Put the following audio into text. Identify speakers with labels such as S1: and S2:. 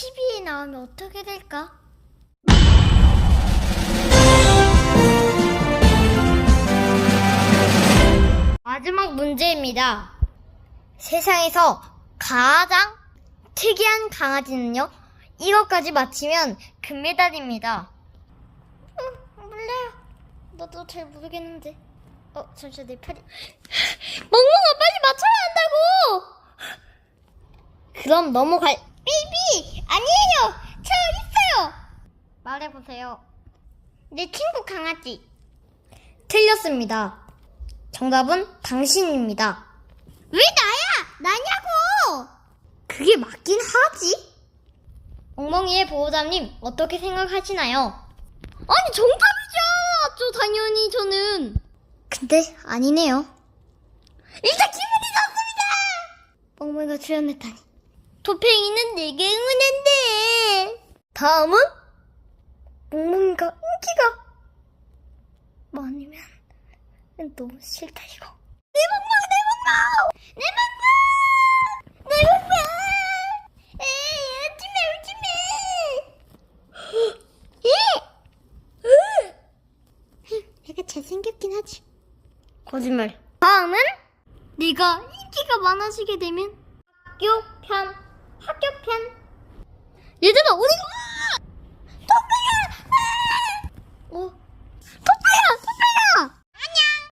S1: TV에 나오면 어떻게 될까? 마지막 문제입니다. 세상에서 가장 특이한 강아지는요? 이것까지 맞히면 금메달입니다. 응, 몰라요. 나도 잘 모르겠는데. 어, 잠시만 내 팔이. 멍멍아 빨리 맞춰야 한다고. 그럼 넘어갈. 있어요. 말해보세요. 내 친구 강아지. 틀렸습니다. 정답은 당신입니다. 왜 나야? 나냐고! 그게 맞긴 하지. 엉멍이의 보호자님 어떻게 생각하시나요? 아니 정답이죠. 저 당연히 저는. 근데 아니네요. 일단 기분이 좋습니다. 엉멍이가 출연했다니. 도팽이는 내게 응원한대. 다음은 엉멍이가? 인기가 많으면 너무 싫다 이거. 내 멍멍 내 멍멍 내 멍멍 내 멍멍 에이 울지마 울지마! 내가 잘생겼긴 하지. 거짓말. 다음은 네가 인기가 많아지게 되면 학교 편